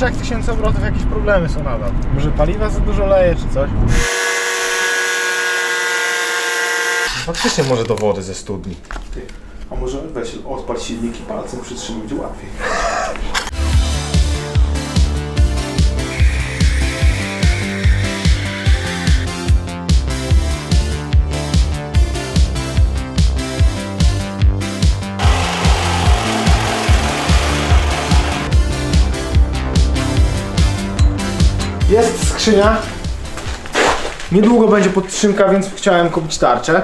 3000 obrotów jakieś problemy są nadal. Może paliwa za dużo leje czy coś? Faktycznie może do wody ze studni. Ty, a może weź odpal silnik i palcem przytrzymaj, będzie łatwiej. Jest skrzynia. Niedługo będzie podtrzymka, więc chciałem kupić tarczę.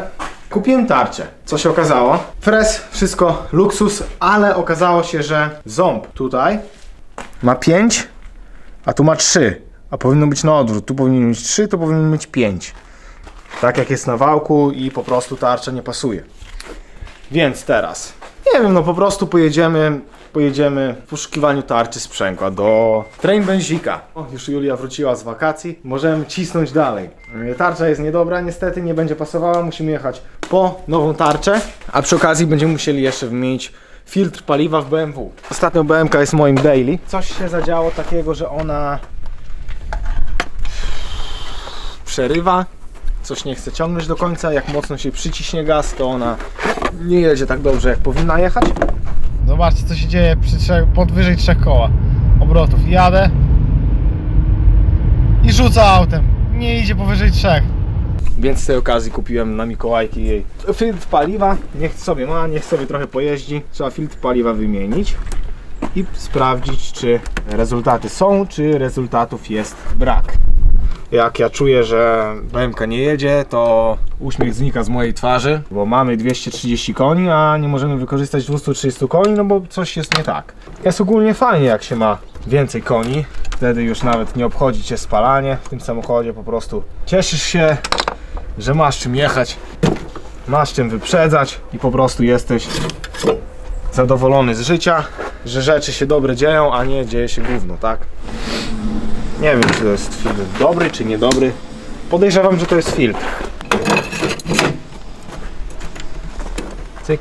Kupiłem tarczę. Co się okazało? Fres, wszystko luksus, ale okazało się, że ząb tutaj ma 5, a tu ma 3. A powinno być na odwrót. Tu powinien mieć 3, tu powinien mieć 5. Tak jak jest na wałku i po prostu tarcza nie pasuje. Więc teraz, nie wiem, no po prostu pojedziemy, pojedziemy w poszukiwaniu tarczy sprzęgła do Train Benzika. O, już Julia wróciła z wakacji, możemy cisnąć dalej. Yy, Tarcza jest niedobra, niestety nie będzie pasowała, musimy jechać po nową tarczę, a przy okazji będziemy musieli jeszcze wymienić filtr paliwa w BMW. Ostatnio BMK jest moim daily. Coś się zadziało takiego, że ona przerywa, coś nie chce ciągnąć do końca, jak mocno się przyciśnie gaz, to ona nie jedzie tak dobrze, jak powinna jechać. Zobaczcie, co się dzieje przy trzech, podwyżej trzech koła obrotów. Jadę i rzuca autem. Nie idzie powyżej trzech. Więc z tej okazji kupiłem na Mikołajki jej filtr paliwa. Niech sobie ma, niech sobie trochę pojeździ. Trzeba filtr paliwa wymienić i sprawdzić, czy rezultaty są, czy rezultatów jest brak. Jak ja czuję, że BMK nie jedzie, to uśmiech znika z mojej twarzy, bo mamy 230 koni, a nie możemy wykorzystać 230 koni, no bo coś jest nie tak. Jest ogólnie fajnie, jak się ma więcej koni. Wtedy już nawet nie obchodzi cię spalanie w tym samochodzie, po prostu cieszysz się, że masz czym jechać, masz czym wyprzedzać i po prostu jesteś zadowolony z życia, że rzeczy się dobre dzieją, a nie dzieje się gówno, tak? Nie wiem, czy to jest filtr dobry, czy niedobry. Podejrzewam, że to jest filtr. Cyk.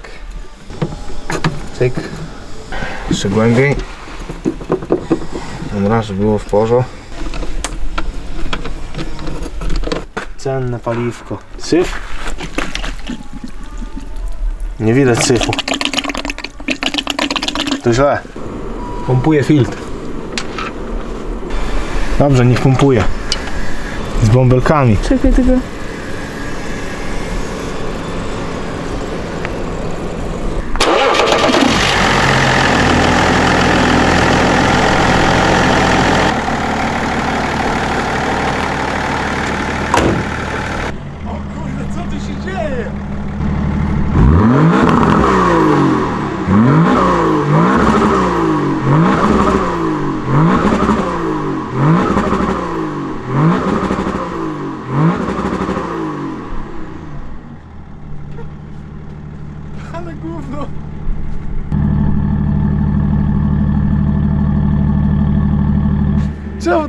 Cyk. Jeszcze głębiej. Dobra, żeby było w porze. Cenne paliwko. Syf? Nie widać syfu. To źle. Pompuje filtr. Dobrze, niech pompuje. Z bąbelkami. Czekaj tylko.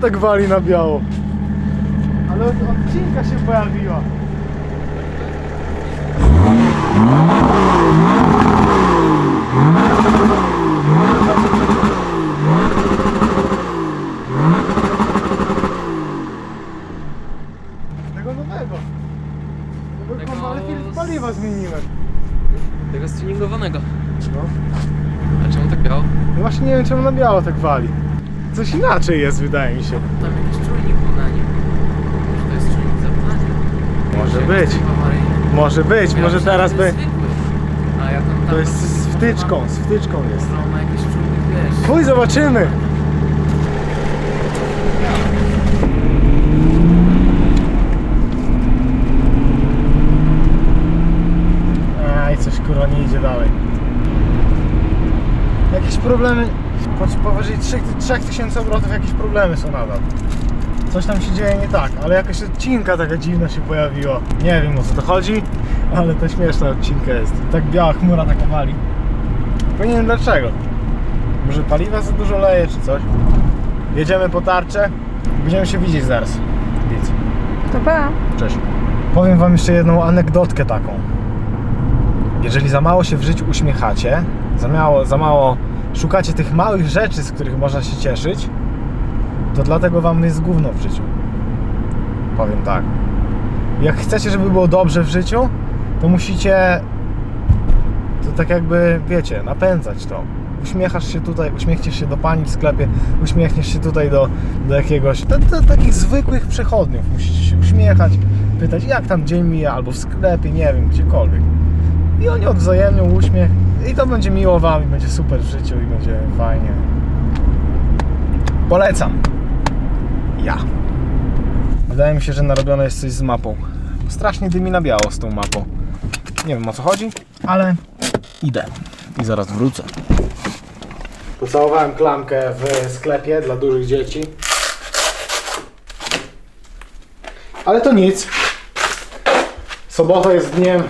Tak wali na biało? Ale od odcinka się pojawiła. Tego nowego. Tego, Tego kurwa, ale filtr z- paliwa zmieniłem. Tego stuningowanego. No. A czemu tak biało? no właśnie nie wiem czemu na biało tak wali. Coś inaczej jest wydaje mi się. Tam jakiś czujnik był na nim. Może to jest czujnik zapalania? Może być. Może być, może teraz zwykły. A ja tam, tam To jest z wtyczką, z wtyczką jest. Może on ma jakiś czujnik, wiesz. Chuj, zobaczymy! Aj, coś kurwa nie idzie dalej. Jakieś problemy, po- powyżej 3 3000 obrotów jakieś problemy są nadal. Coś tam się dzieje nie tak, ale jakaś odcinka taka dziwna się pojawiła. Nie wiem o co to chodzi, ale to śmieszna odcinka jest. Tak biała chmura taka wali. Nie wiem dlaczego. Może paliwa za dużo leje czy coś? Jedziemy po tarczę. Będziemy się widzieć zaraz. Nic. To pa. Cześć. Powiem wam jeszcze jedną anegdotkę taką. Jeżeli za mało się w życiu uśmiechacie, za mało, za mało szukacie tych małych rzeczy, z których można się cieszyć, to dlatego wam jest gówno w życiu. Powiem tak. Jak chcecie, żeby było dobrze w życiu, to musicie to tak jakby, wiecie, napędzać to. Uśmiechasz się tutaj, uśmiechniesz się do pani w sklepie, uśmiechniesz się tutaj do, do jakiegoś, do, do takich zwykłych przechodniów. Musicie się uśmiechać, pytać jak tam dzień mija, albo w sklepie, nie wiem, gdziekolwiek. I oni odwzajemnią uśmiech i to będzie miło wam i będzie super w życiu i będzie fajnie. Polecam. Ja. Wydaje mi się, że narobione jest coś z mapą. Strasznie dymi na biało z tą mapą. Nie wiem o co chodzi, ale idę i zaraz wrócę. Pocałowałem klamkę w sklepie dla dużych dzieci. Ale to nic. Sobota jest dniem,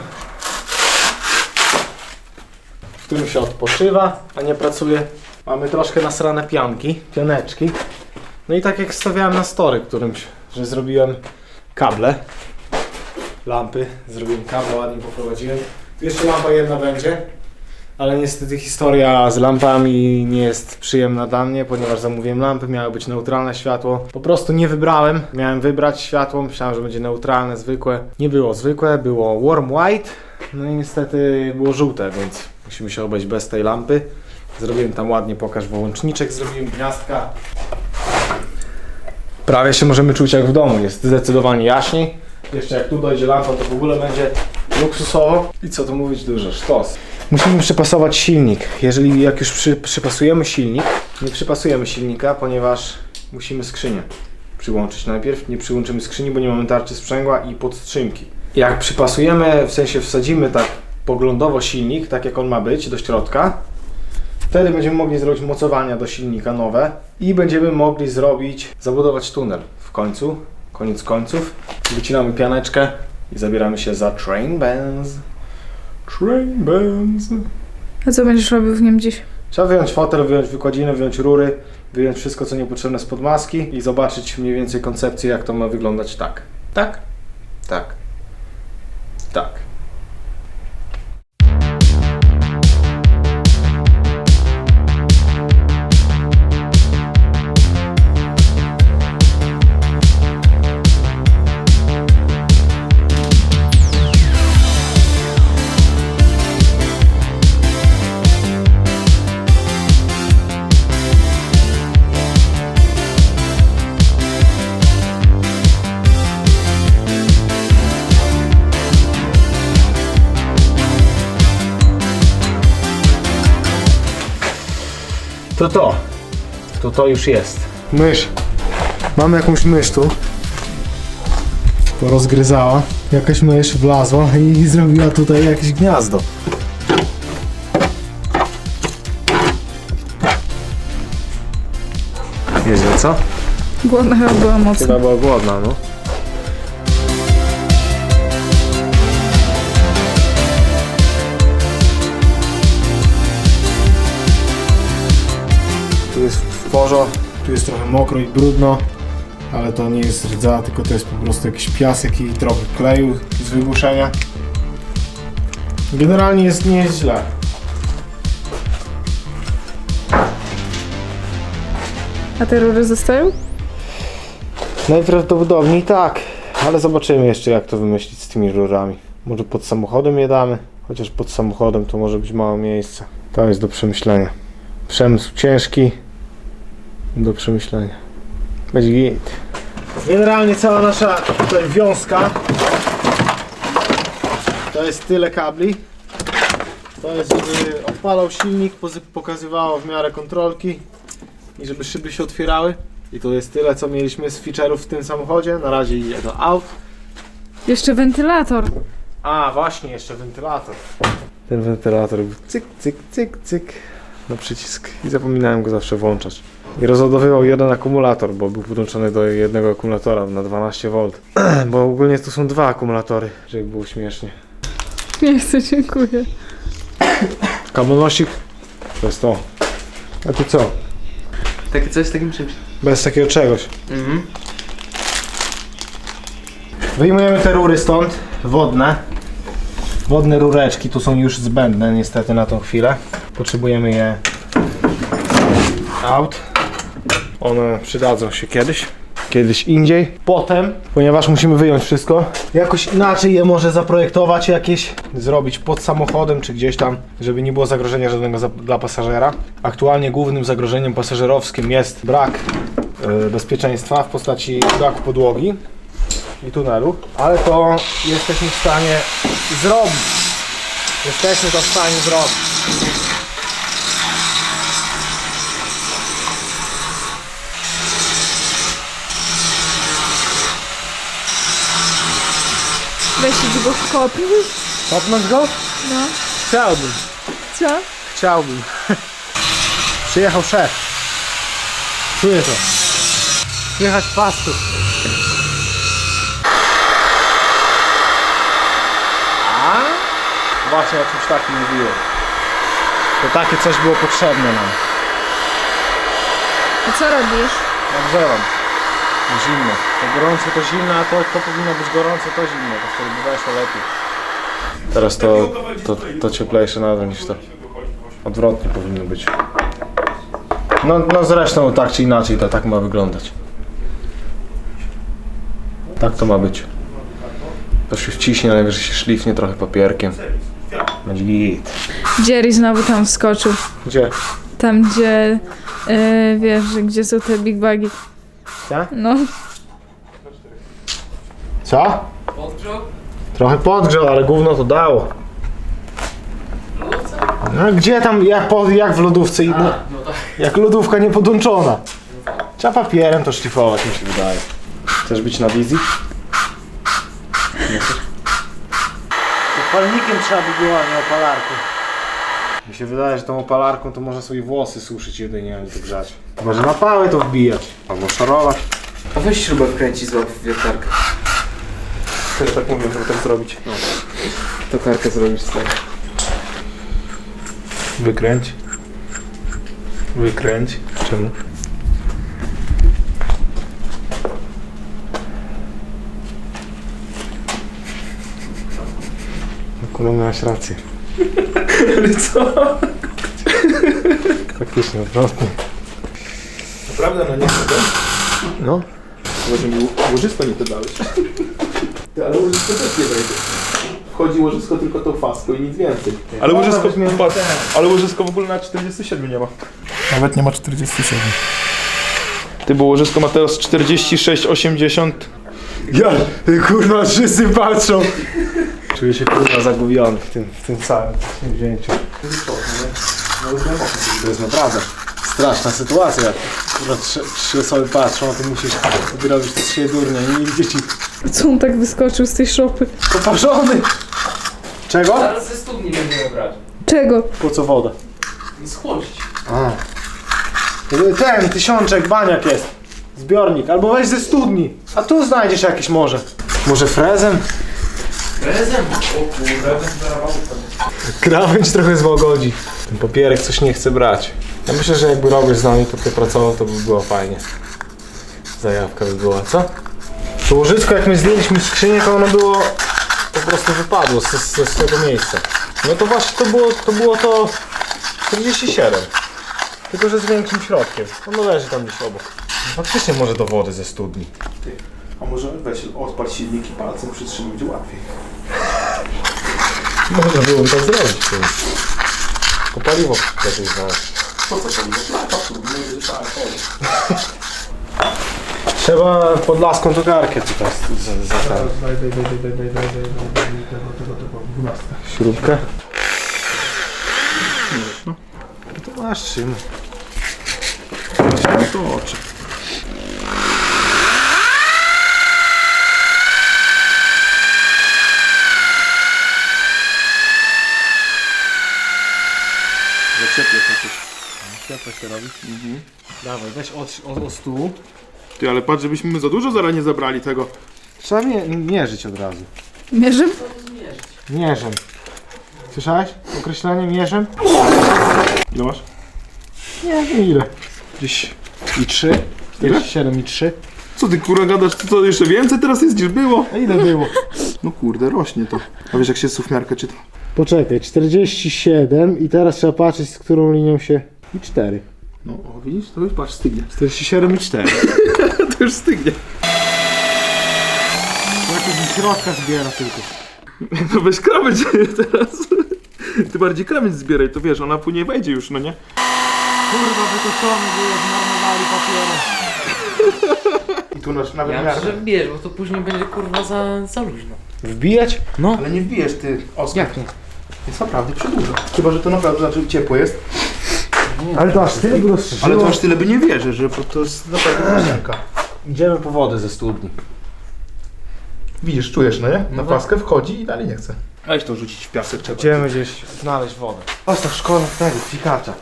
w którym się odpoczywa, a nie pracuje. Mamy troszkę nasrane pianki, pianeczki. No i tak jak stawiałem na story którymś, że zrobiłem kable, lampy, zrobiłem kable, ładnie poprowadziłem. Tu jeszcze lampa jedna będzie, ale niestety historia z lampami nie jest przyjemna dla mnie, ponieważ zamówiłem lampy, miało być neutralne światło. Po prostu nie wybrałem, miałem wybrać światło, myślałem, że będzie neutralne, zwykłe. Nie było zwykłe, było warm white, no i niestety było żółte, więc musimy się obejść bez tej lampy. Zrobiłem tam ładnie pokaż wyłączniczek, zrobiłem gniazdka. Prawie się możemy czuć jak w domu, jest zdecydowanie jaśniej. Jeszcze jak tu dojdzie lampa, to w ogóle będzie luksusowo. I co tu mówić dużo, sztos. Musimy przypasować silnik. Jeżeli jak już przy, przypasujemy silnik, nie przypasujemy silnika, ponieważ musimy skrzynię przyłączyć najpierw. Nie przyłączymy skrzyni, bo nie mamy tarczy sprzęgła i podtrzymki. Jak przypasujemy, w sensie wsadzimy tak poglądowo silnik, tak jak on ma być, do środka, Wtedy będziemy mogli zrobić mocowania do silnika nowe i będziemy mogli zrobić, zabudować tunel w końcu, koniec końców. Wycinamy pianeczkę i zabieramy się za train bands. Train bands. A co będziesz robił w nim dziś? Trzeba wyjąć fotel, wyjąć wykładzinę, wyjąć rury, wyjąć wszystko co niepotrzebne spod maski i zobaczyć mniej więcej koncepcję jak to ma wyglądać tak. Tak? Tak. Tak. To to. To to już jest. Mysz. Mamy jakąś mysz tu. Porozgryzała. Jakaś mysz wlazła i zrobiła tutaj jakieś gniazdo. Nieźle, co? Głodna chyba była mocno. Chyba była głodna, no. Porzo, tu jest trochę mokro i brudno, ale to nie jest rdza, tylko to jest po prostu jakiś piasek i trochę kleju z wygłuszenia. Generalnie jest nie jest źle. A te rury zostają? Najprawdopodobniej tak, ale zobaczymy jeszcze jak to wymyślić z tymi rurami. Może pod samochodem je damy, chociaż pod samochodem to może być mało miejsca. To jest do przemyślenia. Przemysł ciężki, do przemyślenia. Będzie git. Generalnie cała nasza tutaj wiązka to jest tyle kabli. To jest, żeby odpalał silnik, pozy- pokazywało w miarę kontrolki i żeby szyby się otwierały. I to jest tyle, co mieliśmy z feature'ów w tym samochodzie. Na razie idzie do aut. Jeszcze wentylator. A, właśnie, jeszcze wentylator. Ten wentylator był cyk, cyk, cyk, cyk na przycisk i zapominałem go zawsze włączać. I rozładowywał jeden akumulator, bo był podłączony do jednego akumulatora na 12V. bo ogólnie tu są dwa akumulatory, żeby było śmiesznie. Nie chcę, dziękuję. Kabelnosik to jest to. A tu co? Takie coś z takim czymś. Bez takiego czegoś. Mhm. Wyjmujemy te rury stąd, wodne. Wodne rureczki tu są już zbędne niestety na tą chwilę. Potrzebujemy je out. One przydadzą się kiedyś. Kiedyś indziej. Potem, ponieważ musimy wyjąć wszystko, jakoś inaczej je może zaprojektować, jakieś zrobić pod samochodem czy gdzieś tam, żeby nie było zagrożenia żadnego za, dla pasażera. Aktualnie głównym zagrożeniem pasażerowskim jest brak e, bezpieczeństwa w postaci braku podłogi i tunelu, ale to jesteśmy w stanie zrobić. Jesteśmy to w stanie zrobić. Idź go wkopił. Kopnąć go? No. Chciałbym. Co? Chciałbym. Przyjechał szef. Czuję to. Słychać. A? Właśnie o czymś takim mówiłem. To takie coś było potrzebne nam. A co robisz? Nagrzewam. Zimno. To gorące to zimno, a to, to powinno być gorące to zimno. To wtedy bywa jeszcze lepiej. Teraz to, to, to cieplejsze nadal niż to. Odwrotnie powinno być. No, no zresztą tak czy inaczej to tak ma wyglądać. Tak to ma być. To się wciśnie, najwyżej się szlifnie trochę papierkiem. Będzie git. Jerry znowu tam wskoczył. Gdzie? Tam gdzie, yy, wiesz, gdzie są te big bagi. Tak? No. Co? Podgrzał? Trochę podgrzał, ale gówno to dało. No gdzie tam, jak, po, jak w lodówce, i- no, no tak. jak lodówka niepodłączona. Trzeba papierem to szlifować, mi się wydaje. Chcesz być na wizji? Nie chcesz? Opalnikiem trzeba by było, a nie opalarką. Mi się wydaje, że tą opalarką to można sobie włosy suszyć jedynie, a nie to grzać. Może na pałę to wbijać, albo szorować. A weź śrubę wkręci złap w wiertarkę. Też tak mówię, żeby tak zrobić. To karkę zrobisz z tego. Wykręć. Wykręć. Czemu? Akurat miałeś rację. Ale co? Faktycznie, odwrotnie. Naprawdę no nie chcę. No. Może mi łożysko nie dodałeś. Ty, ale łożysko też nie wejdzie. Wchodzi łożysko tylko tą faską i nic więcej. Ale No, łożysko, patrz, ale łożysko w ogóle na 47 nie ma. Nawet nie ma 47. Ty, bo łożysko ma teraz 46,80. Ja, kurwa, wszyscy patrzą. Czuję się kurwa zagubiony w tym, w tym całym wzięciu. To jest naprawdę straszna sytuacja. Kurwa, trzy, trzy osoby patrzą, a ty musisz ty robisz to się durnia i nie widzi ci. Co on tak wyskoczył z tej szopy? Poparzony! Czego? Zaraz ze studni będziemy brać. Czego? Po co woda? Schłodzić. A. Ten tysiączek baniak jest. Zbiornik. Albo weź ze studni. A tu znajdziesz jakieś może. Może frezem? Prezent? O kurde. Krawędź trochę złagodzi. Ten papierek coś nie chce brać. Ja myślę, że jakby Robert z nami tutaj pracował, to by było fajnie. Zajawka by była, co? To łożysko, jak my zdjęliśmy skrzynię, to ono było... Po prostu wypadło ze, ze swego miejsca. No to właśnie to było to, było to 47. Tylko, że z większym środkiem. Ono leży tam gdzieś obok. Faktycznie może do wody ze studni. A może weź odpal silnik i palcem przytrzymaj, będzie łatwiej. Można byłoby tak zrobić. ty. Tylko paliwo lepiej znaleźć. Po co to będzie? Lata, nie będzie tak, Trzeba pod laską tokarkę tutaj za, za ten. Daj, daj, daj, daj, daj, daj, daj, daj, daj, tego, tego, tego, dwunastka. Śrubkę. No to masz czym. To oczy. Zaczepię to coś. Światło się robi. Dawaj, weź od, od, od stół. Ty, ale patrz, żebyśmy za dużo zaraz nie zabrali tego. Trzeba mie mierzyć od razu. Mierzę? Mierzem. Słyszałeś? Określenie mierzem? Ile masz? Nie wiem ile. Gdzieś. I 3? 47 i 3? Co ty kurwa gadasz? To, to jeszcze więcej teraz jest niż było? A ile było? No kurde, rośnie to. A wiesz jak się sufmiarkę czyta? Poczekaj, 47 i teraz trzeba patrzeć z którą linią się... I 4. No, o, widzisz? To już patrz, stygnie. 47 i 4. To już stygnie. Jakoś z środka zbiera tylko. No weź krawędź teraz. Ty bardziej krawędź zbieraj, to wiesz, ona później wejdzie już, no nie? Kurwa, wykoszony było, zmarnowali papierem. I tu nasz nawet Ja myślę, że wbijesz, bo to później będzie kurwa za, za luźno. Wbijać? No. Ale nie wbijesz ty, Oskar. Jak nie? Jest naprawdę przedłuża. Chyba, że to naprawdę znaczy ciepło jest. Ale to aż tyle by rozszerzyło. Ale to aż tyle by nie wierzę, że bo to jest naprawdę piosenka. Idziemy po wodę ze studni. Widzisz, czujesz, no nie? Na No. paskę wchodzi i dalej nie chce. Weź to rzucić w piasek trzeba. Idziemy gdzieś znaleźć wodę. Ostatw szkoda tego, psikacza.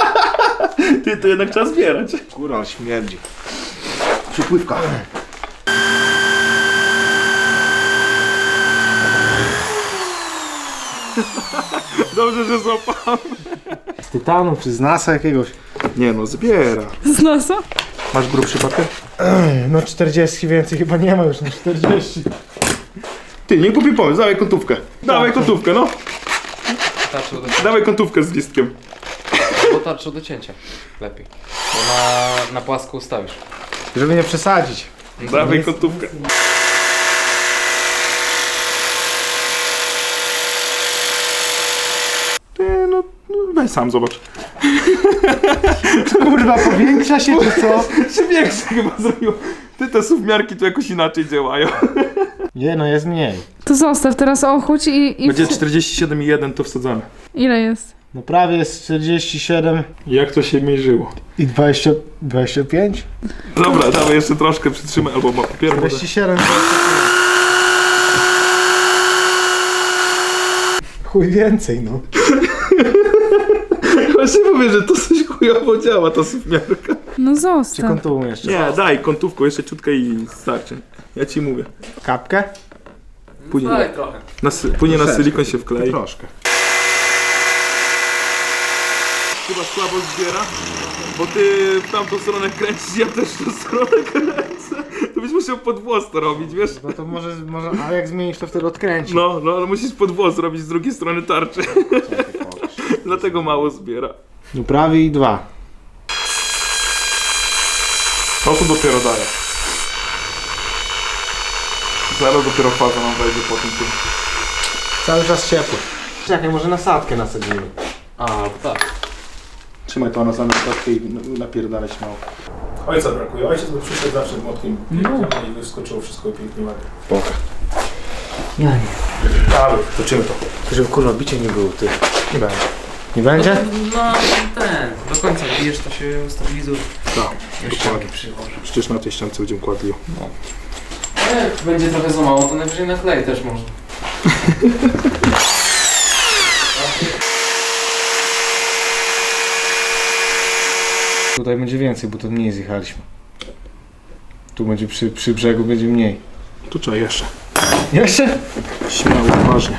Ty, to jednak trzeba zbierać. Kurwa, śmierdzi. Przypływka. Dobrze, że złapałem. Z tytanu czy z NASA jakiegoś? Nie no, zbiera. Z nosa? Masz grubszy papier? No 40 więcej chyba nie ma już na 40. Ty, nie głupi pomysł, dawaj kątówkę. Dawaj kątówkę, no. Do. Dawaj kątówkę z listkiem. Bo tarczą do cięcia. Lepiej. Bo na, na płasko ustawisz. Żeby nie przesadzić. Dawaj kątówkę. Ty, no, sam zobacz. Kurwa, powiększa się czy co? Czy większe chyba zrobiło? Ty, te suwmiarki tu jakoś inaczej działają. Nie no, jest mniej. To zostaw teraz ochudź i... i Będzie wsi- 47,1 to wsadzamy. Ile jest? No prawie jest 47 Jak to się mierzyło? i 20, 25? Dobra, dawaj jeszcze troszkę przytrzymaj, albo ma papier. może. 47, 25. Chuj więcej no. Właśnie mówię, że to coś chujowo działa, ta suwmiarka. No Czy zostaw. jeszcze? Nie, daj kątówką jeszcze ciutkę i starczy. Ja ci mówię. Kapkę? Później, na, sy- później na Troszeczkę, silikon się wklei. Troszkę. Chyba słabo zbiera, bo ty w tamtą stronę kręcisz, ja też w tą stronę kręcę. To byś musiał pod włos to robić, wiesz? No to może, może, a jak zmienisz to wtedy odkręci. No, no, ale musisz pod włos robić z drugiej strony tarczy. Dlatego mało zbiera. No prawie i dwa. To tu dopiero daje. Zaraz dopiero faza nam wejdzie po tym tym. Cały czas ciepło. Czekaj, może nasadkę nasadzimy. A, tak. Trzymaj to na statku i napierdalać śmiało. Ojca brakuje. Ojciec by przyszedł zawsze młotkiem i wyskoczyło wszystko pięknie ładnie. Boga. Ja nie. Dalej, toczymy to. Żeby kurwa bicie nie było ty. Nie będzie. Nie będzie? No ten, do końca bijesz, to się stabilizuje. Tak, Już ścianki przyłożę. Przecież na tej ściance będziemy kładli. Jak będzie trochę za mało, to najwyżej na klej też można. Tutaj będzie więcej, bo to mniej zjechaliśmy. Tu będzie przy, przy brzegu będzie mniej. Tu trzeba jeszcze. Jeszcze? Śmiało, uważnie.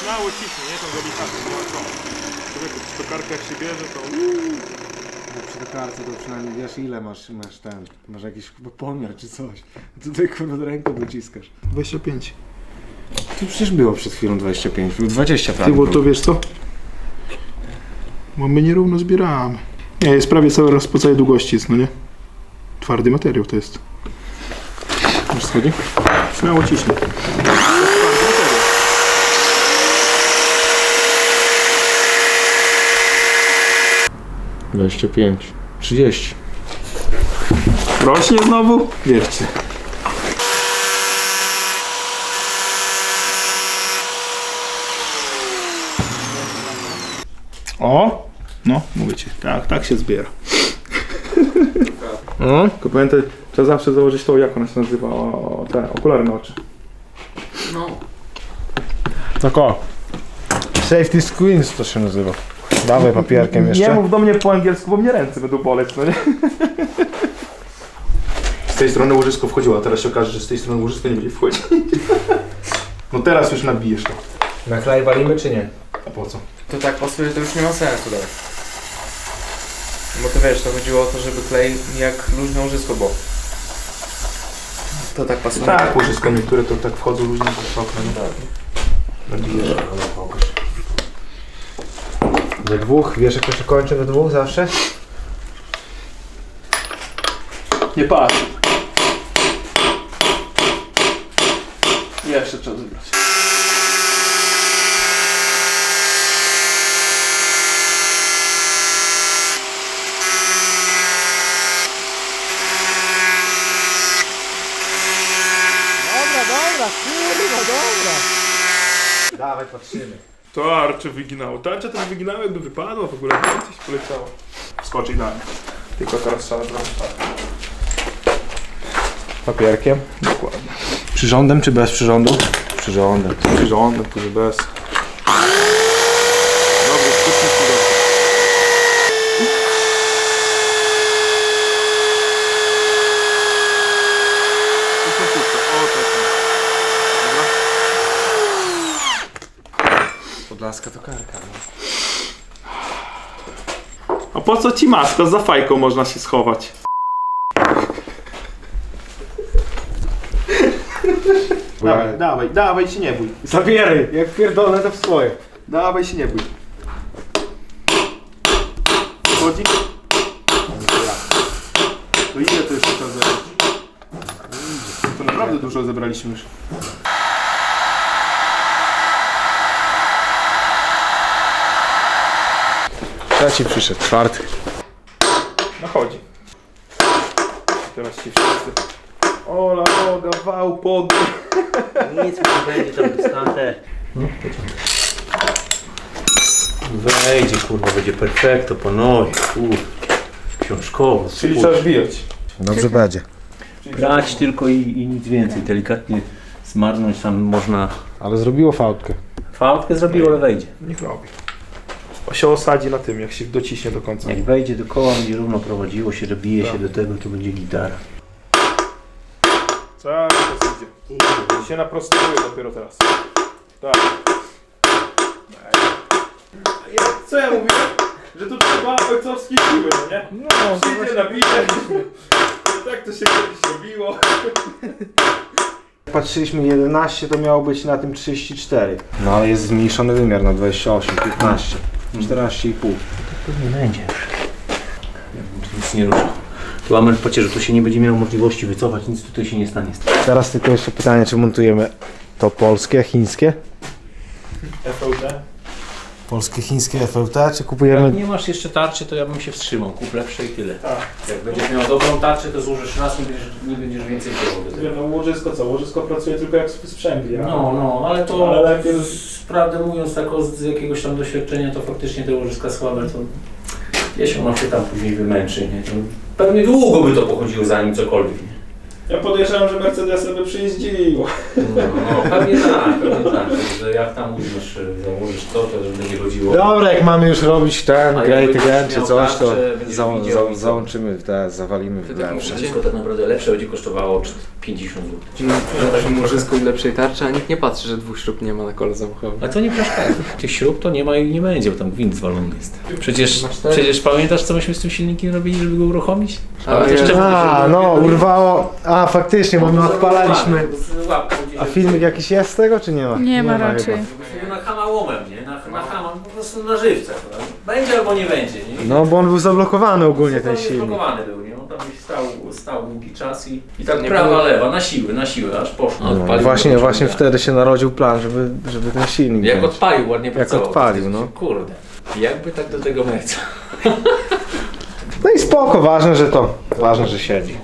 Śmiało ciśnie, nie? Tą delikatną, nie ma co. Człowieku, przy tokarkę jak się bierze, to... Przy tokarce to przynajmniej wiesz ile masz, masz ten, masz jakiś chyba pomiar czy coś. Tutaj kurwa ręką dociskasz. 25. Tu przecież było przed chwilą 25, było 20 Ty, prawie. bo było. to wiesz co? Bo my nierówno zbieramy. Nie, jest prawie całe raz po całej długości jest, no nie? Twardy materiał to jest. Wiesz co chodzi? Śmiało ciśnie. Dwadzieścia pięć. 30. Rośnie znowu? Wierzcie. O! No, mówię ci, tak, tak się zbiera. No? Tylko pamiętaj, trzeba zawsze założyć to, jak ona się nazywa, o, te okulary na oczy. No. Tak o. Safety screens to się nazywa. Dawaj papierkiem Nie jeszcze. mów do mnie po angielsku, bo mnie ręce będą boleć, no nie? Z tej strony łożysko wchodziło, a teraz się okaże, że z tej strony łożysko nie będzie wchodzić. No teraz już nabijesz to. Na klej walimy czy nie? A po co? to tak pasuje, to już nie ma sensu dalej. Bo to wiesz, to chodziło o to, żeby klej jak luźne łożysko było. To tak pasuje. Tak, łożysko niektóre to tak wchodzą luźno pod okno, nie? Nabijesz. We dwóch, wiesz jak to się kończy we dwóch zawsze? Nie patrz. Jeszcze trzeba zebrać. Dobra, dobra, kurwa, dobra. Dawaj, patrzymy. Tarcze wyginało. Tarcze też wyginało jakby wypadło, w ogóle coś poleciało. Wskoczy idealnie. Tylko teraz trzeba zrobić tak. Papierkiem. Dokładnie. Przyrządem czy bez przyrządu? Przyrządem. Przyrządem, później bez. Dobrze, sztucznie dobrze. Szybko, szybko. O, tak. Dobra. Podlaska to karka. A po co ci maska? Za fajką można się schować. Dawaj, dawaj, dawaj się nie bój. Zabieraj, jak pierdolę to w swoje. Dawaj się nie bój. Chodzi? To ile to jeszcze trzeba zebrać? To naprawdę dużo zebraliśmy już. Trzeci przyszedł, czwarty. No chodzi. Teraz ci wszyscy. Ola, noga, wał, pod. Nic mi nie będzie tam dystante. Wejdzie, kurwa, będzie perfekto po nowie, kurwa. Książkowo. Czyli trzeba wbijać. Dobrze będzie. Brać tylko i, i nic więcej. Delikatnie smarnąć tam można. Ale zrobiło fałdkę. Fałdkę zrobiło, ale wejdzie. Niech robi. O się osadzi na tym, jak się dociśnie do końca. Jak wejdzie do koła, będzie równo prowadziło się, dobije się do tego, to będzie gitara. Cały czas idzie. Się naprostowuje dopiero teraz. Tak. Ja, co ja mówiłem? Że tu trzeba ojcowskiej siły, no nie? No, Przyjdzie, nabije. Tak to się kiedyś robiło. Patrzyliśmy 11, to miało być na tym 34. No ale jest zmniejszony wymiar na 28, 15, 14,5. Pewnie będzie już. Ja bym tu nic nie ruszał. Tu Amen pocieży, tu się nie będzie miał możliwości wycofać, nic tutaj się nie stanie. Teraz tylko jeszcze pytanie, czy montujemy to polskie, chińskie? FLD. Polskie, chińskie FLT, czy Jak kupujemy... nie masz jeszcze tarczy, to ja bym się wstrzymał. Kup lepsze i tyle. Tak. Jak będziesz miał dobrą tarczę, to złożysz raz, nie będziesz, nie będziesz więcej tego. No łożysko co? Łożysko pracuje tylko jak sprzęgli. No, no, ale to Ale lepiej- z, prawdę mówiąc tak o- z jakiegoś tam doświadczenia, to faktycznie te łożyska słabe, to gdzieś ono się tam później wymęczy, nie? To pewnie długo by to pochodziło zanim cokolwiek, nie? Ja podejrzewam, że Mercedesa by przyjeździło. No, no, pewnie tak, pewnie tak, że jak tam uznasz, założysz to, to żeby nie chodziło. Dobra, jak mamy już robić ten A Great Again czy miał coś, to tarczę, będziesz za, widział za, co? załączymy w te, zawalimy w Wtedy lepsze. Wszystko tak naprawdę lepsze będzie kosztowało 50 zł. Na takim łożysku i lepszej tarczy, a nikt nie patrzy, że dwóch śrub nie ma na kole zamachowym. Ale to nie przeszkadza. Tych śrub to nie ma i nie będzie, bo tam gwint zwalony jest. Przecież, Na cztery. przecież pamiętasz, co myśmy z tym silnikiem robili, żeby go uruchomić? Ale jeszcze A, no, urwało. A, faktycznie, bo my odpalaliśmy. Z łapką gdzieś- A filmik jakiś jest z tego, czy nie ma? Nie ma raczej. chyba. Na hama łomem, nie? Na, na hama, po prostu na żywca. prawda? Będzie albo nie będzie, nie? No, bo on był zablokowany ogólnie ten Zupełnie silnik. blokowany był, nie? On tam gdzieś stał, stał długi czas i, i tak Nie prawa, było- lewa, na siłę, na siłę, aż poszło. No, Odpalił No, go właśnie, właśnie wtedy się narodził plan, żeby, żeby ten silnik Jak mieć. odpalił, ładnie pracował. odpalił, no. Kurde. Jakby tak do tego merca. No i spoko, ważne, że to, ważne, że siedzi.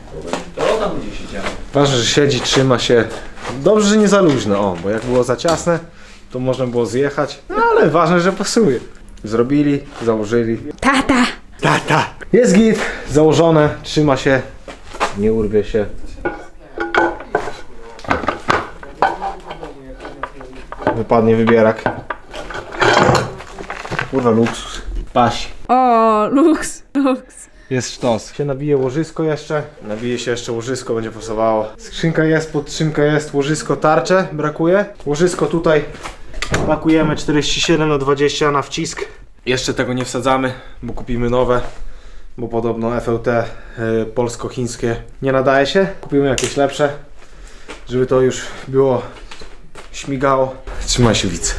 To tam będzie. Ważne, że siedzi, trzyma się. Dobrze, że nie za luźno, o, bo jak było za ciasne, to można było zjechać, no, ale ważne, że pasuje. Zrobili, założyli. Tata! Tata! Jest git, założone, trzyma się, nie urwie się. Wypadnie wybierak. Kurwa, luksus. Pasi. O, luks, luks. Jest sztos. Się nabije łożysko jeszcze. Nabije się jeszcze łożysko, będzie pasowało. Skrzynka jest, podtrzymka jest, łożysko, tarcze brakuje. Łożysko tutaj Pakujemy 47 na 20 na wcisk. Jeszcze tego nie wsadzamy, bo kupimy nowe. Bo podobno FLT y, polsko-chińskie nie nadaje się. Kupimy jakieś lepsze, żeby to już było śmigało. Trzymaj się widz.